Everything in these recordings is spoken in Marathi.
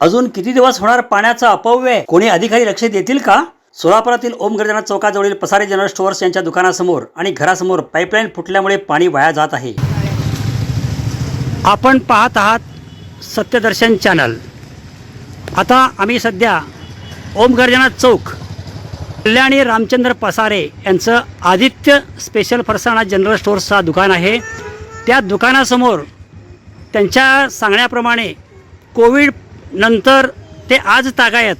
अजून किती दिवस होणार पाण्याचा अपव्यय? कोणी अधिकारी लक्ष देतील का? सोलापुरातील ओम गर्जना चौकाजवळील पसारे जनरल स्टोअर्स यांच्या दुकानासमोर आणि घरासमोर पाईपलाईन फुटल्यामुळे पाणी वाया जात आहे. आपण पाहत आहात सत्यदर्शन चॅनल. आता आम्ही सध्या ओम गर्जना चौक कल्याणी रामचंद्र पसारे यांचं आदित्य स्पेशल फरसाणा जनरल स्टोअर्सचा दुकान आहे. त्या दुकानासमोर त्यांच्या सांगण्याप्रमाणे कोविड नंतर ते आज तागायत.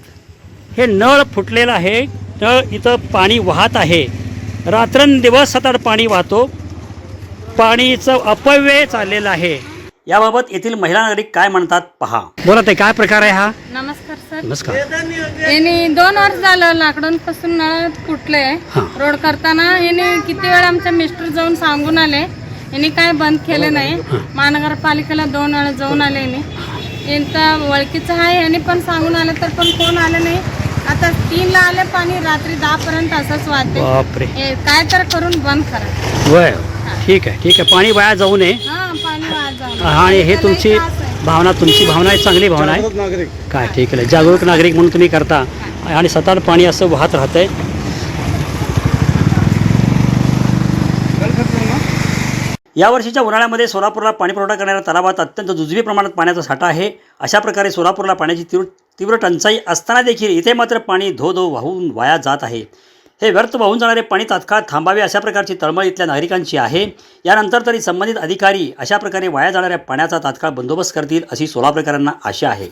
हे नळ फुटलेलं आहे. नळ इथं पाणी वाहत आहे. रात्रंदिवस सतत पाणी वाहतो. पाणीचं अपव्यय चाललेलं आहे. याबाबत येथील महिला नागरिक काय म्हणतात पहा. बोला ते काय प्रकार आहे हा? नमस्कार सर. नमस्कार. यांनी दोन वर्ष झालं लाकडून पासून नळ फुटले. हा. रोड करताना यांनी किती वेळा आमच्या मिस्टर जाऊन सांगून आले. यांनी काय बंद केले नाही. महानगरपालिकेला दोन वेळा जाऊन आले यांनी. यांचा ओळखीचं आहे. यांनी पण सांगून आले तर पण कोण आलं नाही. आता तीनला आले पाणी रात्री दहा पर्यंत असंच वाहते. बापरे. हे काय तर करून बंद करा. वय ठीक आहे ठीक आहे. पाणी वाया जाऊ नये. हा पाणी वाहत जाऊ आणि हे तुमची भावना तुमची भावना आहे चांगली भावना आहे. काय ठीक आहे. जागरूक नागरिक म्हणून तुम्ही करता. आणि सतत पाणी असं वाहत राहतंय. या वर्षीच्या उन्हाळ्यामध्ये सोलापूरला पाणी पुरवठा करणाऱ्या तलावात अत्यंत जुजवी प्रमाणात पाण्याचा साठा आहे. अशा प्रकारे सोलापूरला पाण्याची तीव्र तीव्र टंचाई असताना देखील इथे मात्र पाणी धो धो वाहून वाया जात आहे. हे व्यर्थ वाहून जाणारे पाणी तात्काळ थांबावे अशा प्रकारची तळमळ इथल्या नागरिकांची आहे. यानंतर तरी संबंधित अधिकारी अशा प्रकारे वाया जाणाऱ्या पाण्याचा तात्काळ बंदोबस्त करतील अशी सोलापूरकरांना आशा आहे.